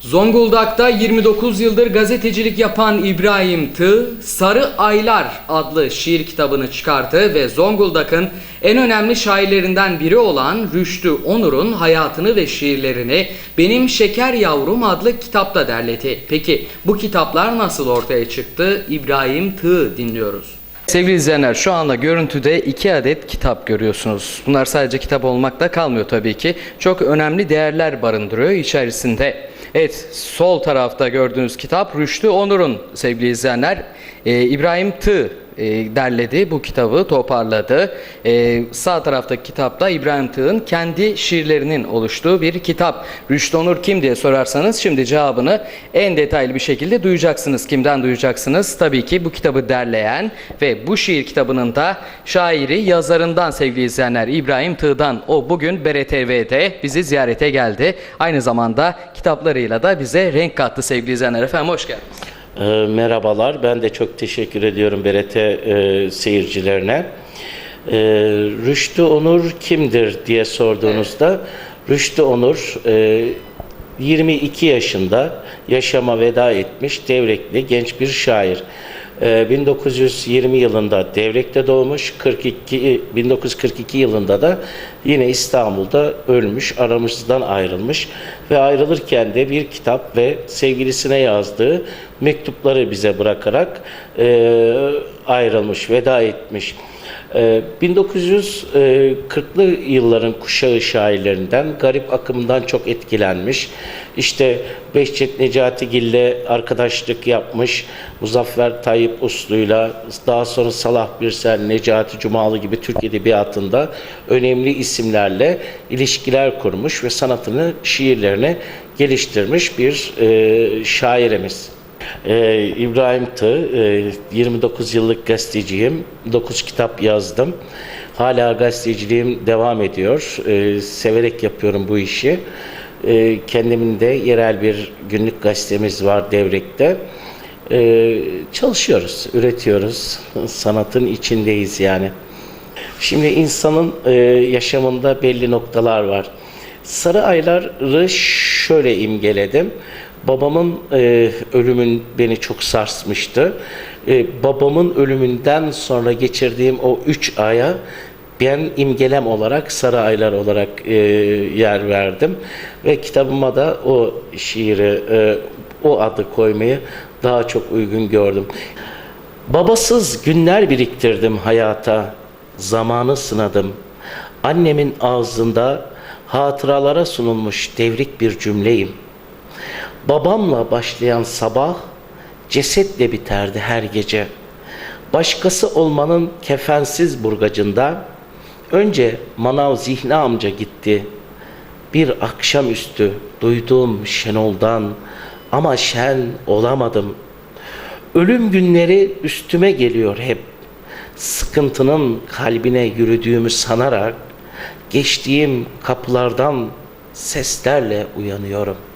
Zonguldak'ta 29 yıldır gazetecilik yapan İbrahim Tığ, Sarı Aylar adlı şiir kitabını çıkarttı ve Zonguldak'ın en önemli şairlerinden biri olan Rüştü Onur'un hayatını ve şiirlerini Benim Şeker Yavrum adlı kitapta derledi. Peki bu kitaplar nasıl ortaya çıktı? İbrahim Tığ dinliyoruz. Sevgili izleyenler şu anda görüntüde iki adet kitap görüyorsunuz. Bunlar sadece kitap olmakta kalmıyor tabii ki. Çok önemli değerler barındırıyor içerisinde. Evet sol tarafta gördüğünüz kitap Rüştü Onur'un sevgili izleyenler. Ee, İbrahim Tığ e, derledi bu kitabı toparladı. Ee, sağ taraftaki kitapta İbrahim Tığ'ın kendi şiirlerinin oluştuğu bir kitap. Rüştü Onur kim diye sorarsanız şimdi cevabını en detaylı bir şekilde duyacaksınız. Kimden duyacaksınız? Tabii ki bu kitabı derleyen ve bu şiir kitabının da şairi yazarından sevgili izleyenler İbrahim Tığ'dan. O bugün BRTV'de bizi ziyarete geldi. Aynı zamanda kitaplarıyla da bize renk kattı sevgili izleyenler. Efendim hoş geldiniz. E, merhabalar, ben de çok teşekkür ediyorum BRT e, seyircilerine. E, Rüştü Onur kimdir diye sorduğunuzda, Rüştü Onur e, 22 yaşında yaşama veda etmiş devrekli genç bir şair. E, 1920 yılında Devrek'te doğmuş, 42 1942 yılında da yine İstanbul'da ölmüş, aramızdan ayrılmış ve ayrılırken de bir kitap ve sevgilisine yazdığı mektupları bize bırakarak e, ayrılmış, veda etmiş. Ee, 1940'lı yılların kuşağı şairlerinden, garip akımdan çok etkilenmiş. İşte Behçet Necatigil'le arkadaşlık yapmış, Muzaffer Tayyip Uslu'yla, daha sonra Salah Birsel, Necati Cumalı gibi Türk Edebiyatı'nda önemli isimlerle ilişkiler kurmuş ve sanatını, şiirlerini geliştirmiş bir e, şairimiz. Ee, İbrahim Tığ, e, 29 yıllık gazeteciyim. 9 kitap yazdım. Hala gazeteciliğim devam ediyor. Ee, severek yapıyorum bu işi. Ee, kendimin de yerel bir günlük gazetemiz var Devrek'te. Ee, çalışıyoruz, üretiyoruz. Sanatın içindeyiz yani. Şimdi insanın e, yaşamında belli noktalar var. Sarı ayları şöyle imgeledim. Babamın e, ölümün beni çok sarsmıştı. E, babamın ölümünden sonra geçirdiğim o üç aya ben imgelem olarak sarı aylar olarak e, yer verdim ve kitabıma da o şiiri, e, o adı koymayı daha çok uygun gördüm. Babasız günler biriktirdim hayata, zamanı sınadım. Annemin ağzında hatıralara sunulmuş devrik bir cümleyim. Babamla başlayan sabah cesetle biterdi her gece. Başkası olmanın kefensiz burgacında önce manav Zihni amca gitti. Bir akşamüstü duyduğum Şenol'dan ama şen olamadım. Ölüm günleri üstüme geliyor hep. Sıkıntının kalbine yürüdüğümü sanarak geçtiğim kapılardan seslerle uyanıyorum.''